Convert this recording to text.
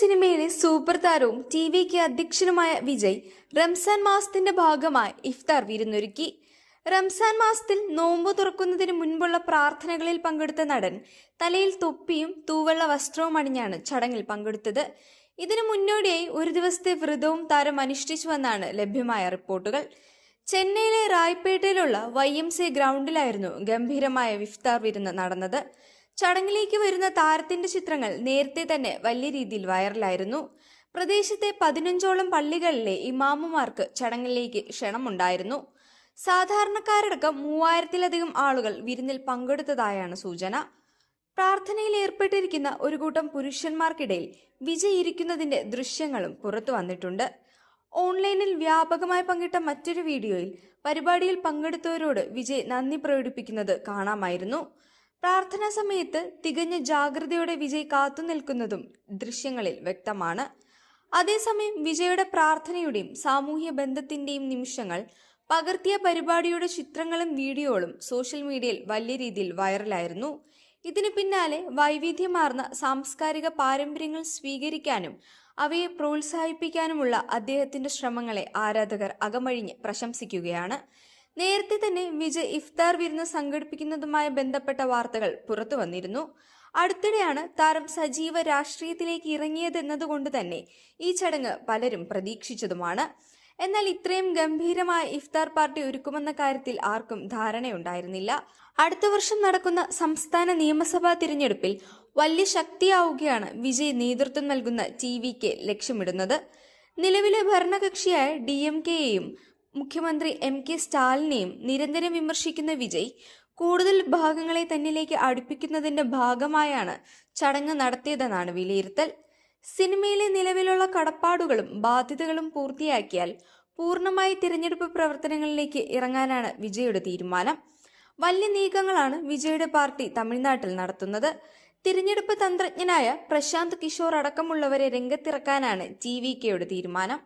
സിനിമയിലെ സൂപ്പർ താരവും ടി വിക്ക് അധ്യക്ഷനുമായ വിജയ് റംസാൻ മാസത്തിന്റെ ഭാഗമായി ഇഫ്താർ വിരുന്നൊരുക്കി. റംസാൻ മാസത്തിൽ നോമ്പ് തുറക്കുന്നതിന് മുൻപുള്ള പ്രാർത്ഥനകളിൽ പങ്കെടുത്ത നടൻ തലയിൽ തൊപ്പിയും തൂവെള്ള വസ്ത്രവും അണിഞ്ഞാണ് ചടങ്ങിൽ പങ്കെടുത്തത്. ഇതിനു മുന്നോടിയായി ഒരു ദിവസത്തെ വ്രതവും താരം അനുഷ്ഠിച്ചുവെന്നാണ് ലഭ്യമായ റിപ്പോർട്ടുകൾ. ചെന്നൈയിലെ റായ്പേട്ടയിലുള്ള വൈ എം സി ഗ്രൗണ്ടിലായിരുന്നു ഗംഭീരമായ ഇഫ്താർ വിരുന്ന് നടന്നത്. ചടങ്ങിലേക്ക് വരുന്ന താരത്തിന്റെ ചിത്രങ്ങൾ നേരത്തെ തന്നെ വലിയ രീതിയിൽ വൈറലായിരുന്നു. പ്രദേശത്തെ പതിനഞ്ചോളം പള്ളികളിലെ ഇമാമുമാർക്ക് ചടങ്ങിലേക്ക് ക്ഷണമുണ്ടായിരുന്നു. സാധാരണക്കാരടക്കം മൂവായിരത്തിലധികം ആളുകൾ വിരുന്നിൽ പങ്കെടുത്തതായാണ് സൂചന. പ്രാർത്ഥനയിൽ ഏർപ്പെട്ടിരിക്കുന്ന ഒരു കൂട്ടം പുരുഷന്മാർക്കിടയിൽ വിജയ് ഇരിക്കുന്നതിന്റെ ദൃശ്യങ്ങളും പുറത്തു വന്നിട്ടുണ്ട്. ഓൺലൈനിൽ വ്യാപകമായി പങ്കിട്ട മറ്റൊരു വീഡിയോയിൽ പരിപാടിയിൽ പങ്കെടുത്തവരോട് വിജയ് നന്ദി പ്രകടിപ്പിക്കുന്നത് കാണാമായിരുന്നു. പ്രാർത്ഥനാ സമയത്ത് തികഞ്ഞ ജാഗ്രതയോടെ വിജയ് കാത്തുനിൽക്കുന്നതും ദൃശ്യങ്ങളിൽ വ്യക്തമാണ്. അതേസമയം വിജയുടെ പ്രാർത്ഥനയുടെയും സാമൂഹ്യ ബന്ധത്തിന്റെയും നിമിഷങ്ങൾ പകർത്തിയ പരിപാടിയുടെ ചിത്രങ്ങളും വീഡിയോകളും സോഷ്യൽ മീഡിയയിൽ വലിയ രീതിയിൽ വൈറലായിരുന്നു. ഇതിനു പിന്നാലെ വൈവിധ്യമാർന്ന സാംസ്കാരിക പാരമ്പര്യങ്ങൾ സ്വീകരിക്കാനും അവയെ പ്രോത്സാഹിപ്പിക്കാനുമുള്ള അദ്ദേഹത്തിന്റെ ശ്രമങ്ങളെ ആരാധകർ അകമഴിഞ്ഞ് പ്രശംസിക്കുകയാണ്. നേരത്തെ തന്നെ വിജയ് ഇഫ്താർ വിരുന്ന് സംഘടിപ്പിക്കുന്നതുമായി ബന്ധപ്പെട്ട വാർത്തകൾ പുറത്തു വന്നിരുന്നു. അടുത്തിടെയാണ് താരം സജീവ രാഷ്ട്രീയത്തിലേക്ക് ഇറങ്ങിയതെന്നതുകൊണ്ട് തന്നെ ഈ ചടങ്ങ് പലരും പ്രതീക്ഷിച്ചതുമാണ്. എന്നാൽ ഇത്രയും ഗംഭീരമായ ഇഫ്താർ പാർട്ടി ഒരുക്കുമെന്ന കാര്യത്തിൽ ആർക്കും ധാരണയുണ്ടായിരുന്നില്ല. അടുത്ത വർഷം നടക്കുന്ന സംസ്ഥാന നിയമസഭാ തിരഞ്ഞെടുപ്പിൽ വലിയ ശക്തിയാവുകയാണ് വിജയ് നേതൃത്വം നൽകുന്ന ടി ലക്ഷ്യമിടുന്നത്. നിലവിലെ ഭരണകക്ഷിയായ ഡി എം കെയെയും മുഖ്യമന്ത്രി എം കെ സ്റ്റാലിനെയും നിരന്തരം വിമർശിക്കുന്ന വിജയ് കൂടുതൽ ഭാഗങ്ങളെ തന്നിലേക്ക് അടുപ്പിക്കുന്നതിന്റെ ഭാഗമായാണ് ചടങ്ങ് നടത്തിയതെന്നാണ് വിലയിരുത്തൽ. സിനിമയിലെ നിലവിലുള്ള കടപ്പാടുകളും ബാധ്യതകളും പൂർത്തിയാക്കിയാൽ പൂർണമായി തിരഞ്ഞെടുപ്പ് പ്രവർത്തനങ്ങളിലേക്ക് ഇറങ്ങാനാണ് വിജയുടെ തീരുമാനം. വലിയ നീക്കങ്ങളാണ് വിജയുടെ പാർട്ടി തമിഴ്നാട്ടിൽ നടത്തുന്നത്. തിരഞ്ഞെടുപ്പ് തന്ത്രജ്ഞനായ പ്രശാന്ത് കിഷോർ അടക്കമുള്ളവരെ രംഗത്തിറക്കാനാണ് ടി വി കെയുടെ തീരുമാനം.